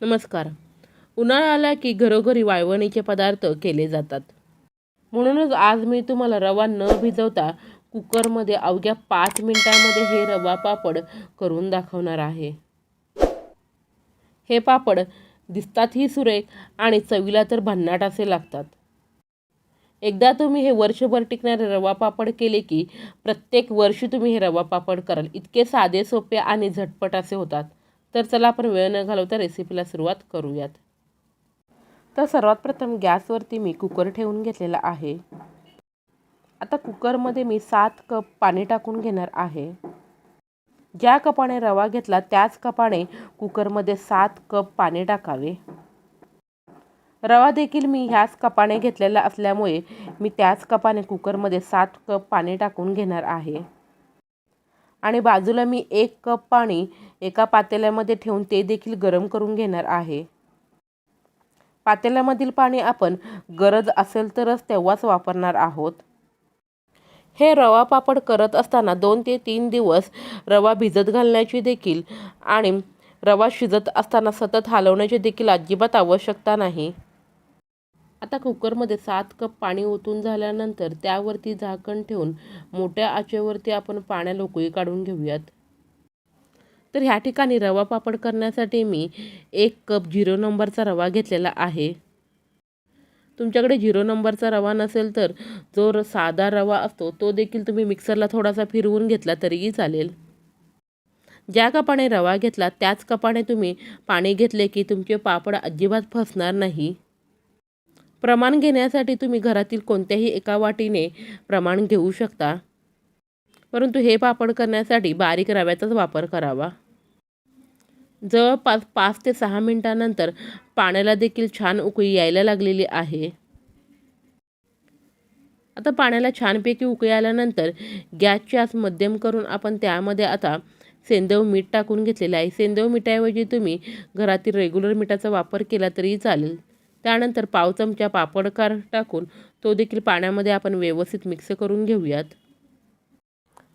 नमस्कार. उन्हाळा आला की घरोघरी वाळवणीचे पदार्थ केले जातात. म्हणूनच आज मी तुम्हाला रवा न भिजवता कुकरमध्ये अवघ्या पाच मिनिटांमध्ये हे रवा पापड करून दाखवणार आहे. हे पापड दिसतातही सुरेख आणि चवीला तर भन्नाट असे लागतात. एकदा तुम्ही हे वर्षभर टिकणारे रवा पापड केले की प्रत्येक वर्षी तुम्ही हे रवा पापड कराल. इतके साधे सोपे आणि झटपट असे होतात. तर चला आपण वेळ न घालवता रेसिपीला सुरुवात करूयात. तर सर्वात प्रथम गॅसवरती मी कुकर ठेवून घेतलेला आहे. आता कुकरमध्ये मी सात कप पाणी टाकून घेणार आहे. ज्या कपाने रवा घेतला त्याच कपाने कुकरमध्ये सात कप पाणी टाकावे. रवा देखील मी ह्याच कपाने घेतलेला असल्यामुळे मी त्याच कपाने कुकरमध्ये सात कप पाणी टाकून घेणार आहे. आणि बाजूला मी एक कप पाणी एका पातेल्यामध्ये ठेवून ते देखील गरम करून घेणार आहे. पातेल्यामधील पाणी आपण गरज असेल तरच तेव्हाच वापरणार आहोत. हे रवा पापड करत असताना दोन ते तीन दिवस रवा भिजत घालण्याची देखील आणि रवा शिजत असताना सतत हलवण्याची देखील अजिबात आवश्यकता नाही. आता कुकरमध्ये सात कप पाणी ओतून झाल्यानंतर त्यावरती झाकण ठेवून मोठ्या आचेवरती आपण पाण्याला उकळी काढून घेऊयात. तर ह्या ठिकाणी रवा पापड करण्यासाठी मी एक कप झिरो नंबरचा रवा घेतलेला आहे. तुमच्याकडे झिरो नंबरचा रवा नसेल तर जो र साधा रवा असतो तो देखील तुम्ही मिक्सरला थोडासा फिरवून घेतला तरीही चालेल. ज्या कपाने रवा घेतला त्याच कपाने तुम्ही पाणी घेतले की तुमचे पापड अजिबात फसणार नाही. प्रमाण घेण्यासाठी तुम्ही घरातील कोणत्याही एका वाटीने प्रमाण घेऊ शकता. परंतु हे पापड करण्यासाठी बारीक रव्याचाच वापर करावा. जवळपास पाच ते सहा मिनटानंतर पाण्याला देखील छान उकळी यायला लागलेली आहे. आता पाण्याला छानपैकी उकळी आल्यानंतर गॅसची आस मध्यम करून आपण त्यामध्ये आता सेंदव मीठ टाकून घेतलेलं आहे. सेंदव मिठाऐवजी तुम्ही घरातील रेग्युलर मिठाचा वापर केला तरी चालेल. त्यानंतर पाव चमचा पापडकार टाकून तो देखील पाण्यामध्ये आपण व्यवस्थित मिक्स करून घेऊयात.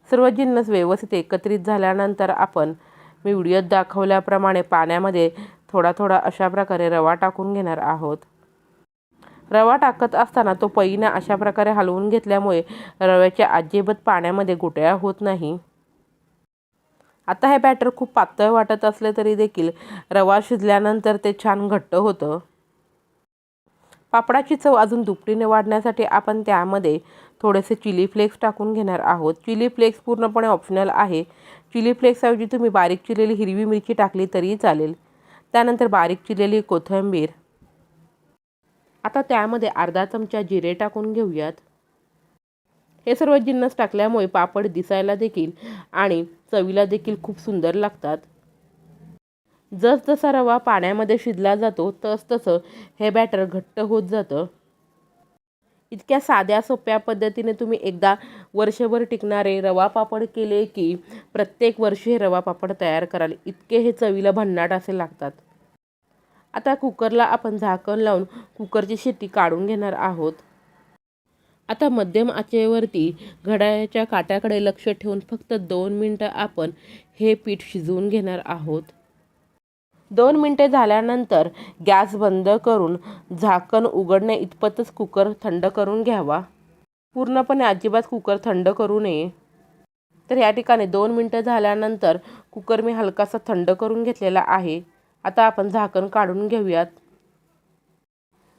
सर्व जिन्नस व्यवस्थित एकत्रित झाल्यानंतर आपण मी व्हिडिओत दाखवल्याप्रमाणे पाण्यामध्ये थोडा थोडा अशा प्रकारे रवा टाकून घेणार आहोत. रवा टाकत असताना तो पैना अशा प्रकारे हलवून घेतल्यामुळे रव्याच्या अजिबात पाण्यामध्ये गुटळ्या होत नाही. आता हे बॅटर खूप पातळ वाटत असले तरी देखील रवा शिजल्यानंतर ते छान घट्ट होतं. पापडाची चव अजून दुपटीने वाढण्यासाठी आपण त्यामध्ये थोडेसे चिली फ्लेक्स टाकून घेणार आहोत. चिली फ्लेक्स पूर्णपणे ऑप्शनल आहे. चिली फ्लेक्सऐवजी तुम्ही बारीक चिरलेली हिरवी मिरची टाकली तरीही चालेल. त्यानंतर बारीक चिरलेली कोथिंबीर. आता त्यामध्ये अर्धा चमचा जिरे टाकून घेऊयात. हे सर्व जिन्नस टाकल्यामुळे पापड दिसायला देखील आणि चवीला देखील खूप सुंदर लागतात. जसजसा रवा पाण्यामध्ये शिजला जातो तसतसं हे बॅटर घट्ट होत जातं. इतक्या साध्या सोप्या पद्धतीने तुम्ही एकदा वर्षभर टिकणारे रवा पापड केले की प्रत्येक वर्षी हे रवा पापड तयार कराल. इतके हे चवीला भन्नाट असे लागतात. आता कुकरला आपण झाकण लावून कुकरची शिट्टी काढून घेणार आहोत. आता मध्यम आचेवरती घड्याळ्याच्या काट्याकडे लक्ष ठेवून फक्त दोन मिनटं आपण हे पीठ शिजवून घेणार आहोत. दोन मिनटे झाल्यानंतर गॅस बंद करून झाकण उघडणे इतपतच कुकर थंड करून घ्यावा. पूर्णपणे अजिबात कुकर थंड करू नये. तर या ठिकाणी दोन मिनटं झाल्यानंतर कुकर मी हलकासा थंड करून घेतलेला आहे. आता आपण झाकण काढून घेऊयात.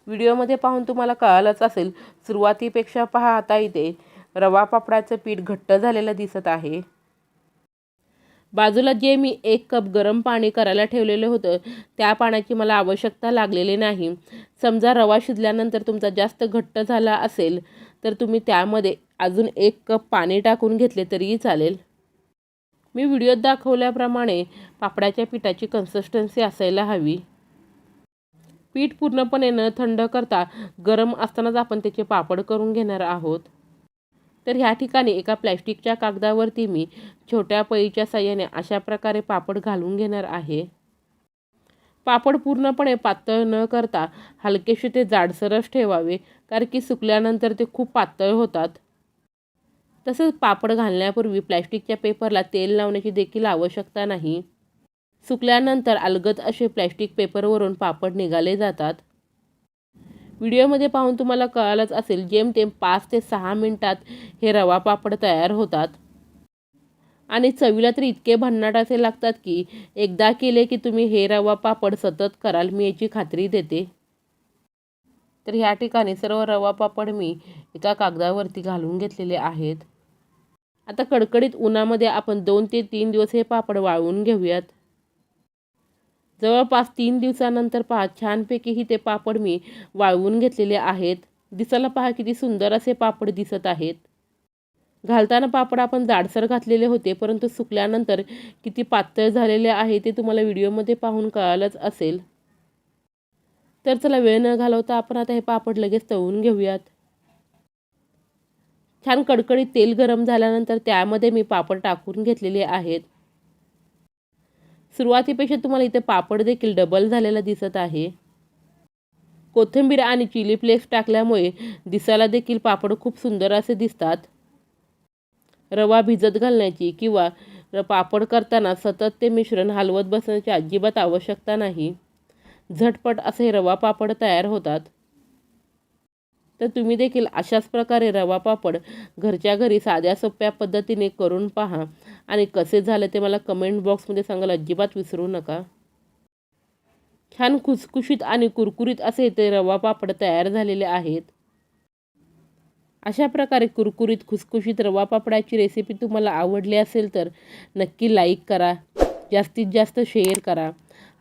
व्हिडिओमध्ये पाहून तुम्हाला कळालंच असेल सुरुवातीपेक्षा पहा आता इथे रवा पापडाचं पीठ घट्ट झालेलं दिसत आहे. बाजूला जे मी एक कप गरम पाणी करायला ठेवलेलं होतं त्या पाण्याची मला आवश्यकता लागलेली नाही. समजा रवा शिजल्यानंतर तुमचा जास्त घट्ट झाला असेल तर तुम्ही त्यामध्ये अजून एक कप पाणी टाकून घेतले तरीही चालेल. मी व्हिडिओत दाखवल्याप्रमाणे पापडाच्या पिठाची कन्सिस्टन्सी असायला हवी. पीठ पूर्णपणे न थंड करता गरम असतानाच आपण त्याचे पापड करून घेणार आहोत. तर ह्या ठिकाणी एका प्लॅस्टिकच्या कागदावरती मी छोट्या पळीच्या साह्याने अशा प्रकारे पापड घालून घेणार आहे. पापड पूर्णपणे पातळ न करता हलकेसे ते जाडसरच ठेवावे कारण की सुकल्यानंतर ते खूप पातळ होतात. तसेच पापड घालण्यापूर्वी प्लॅस्टिकच्या पेपरला तेल लावण्याची देखील आवश्यकता नाही. सुकल्यानंतर अलगद असे प्लॅस्टिक पेपरवरून पापड निघाले जातात. व्हिडिओमध्ये पाहून तुम्हाला कळालंच असेल जेमतेम पाच ते सहा मिनटात हे रवा पापड तयार होतात. आणि चवीला तर इतके भन्नाट असे लागतात की एकदा केले की तुम्ही हे रवा पापड सतत कराल मी याची खात्री देते. तर ह्या ठिकाणी सर्व रवा पापड मी एका कागदावरती घालून घेतलेले आहेत. आता कडकडीत उन्हामध्ये आपण दोन ते तीन दिवस हे पापड वाळवून घेऊयात. जवळपास तीन दिवसानंतर पहा छानपैकी ही ते पापड मी वाळवून घेतलेले आहेत. दिसायला पहा किती सुंदर असे पापड दिसत आहेत. घालताना पापड आपण जाडसर घातलेले होते परंतु सुकल्यानंतर किती पातळ झालेले आहे ते तुम्हाला व्हिडिओमध्ये पाहून कळालंच असेल. तर चला वेळ न घालवता आपण आता हे पापड लगेच तळून घेऊयात. छान कडकडीत तेल गरम झाल्यानंतर त्यामध्ये मी पापड टाकून घेतलेले आहेत. सुरुवातीपेक्षा तुम्हाला इथे पापड देखील डबल झालेला दिसत आहे. कोथिंबीर आणि चिली फ्लेक्स टाकल्यामुळे दिसायला देखील पापड खूप सुंदर असे दिसतात. रवा भिजत घालण्याची किंवा पापड करताना सतत ते मिश्रण हलवत बसण्याची अजिबात आवश्यकता नाही. झटपट असे रवा पापड तयार होतात. तर तुम्ही देखील अशाच प्रकारे रवा पापड घरच्या घरी साध्या सोप्या पद्धतीने करून पहा. आणि कसे झाले ते मला कमेंट बॉक्समध्ये सांगायला अजिबात विसरू नका. छान खुसखुशीत आणि कुरकुरीत असे ते रवा पापड तयार झालेले आहेत. अशा प्रकारे कुरकुरीत खुसखुशीत रवा पापडाची रेसिपी तुम्हाला आवडली असेल तर नक्की लाईक करा. जास्तीत जास्त शेअर करा.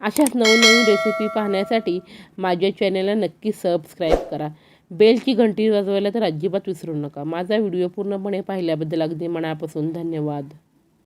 अशाच नवनवीन रेसिपी पाहण्यासाठी माझ्या चॅनलला नक्की सबस्क्राईब करा. बेलची घंटी वाजवायला तर अजिबात विसरू नका. माझा व्हिडिओ पूर्णपणे पाहिल्याबद्दल अगदी मनापासून धन्यवाद.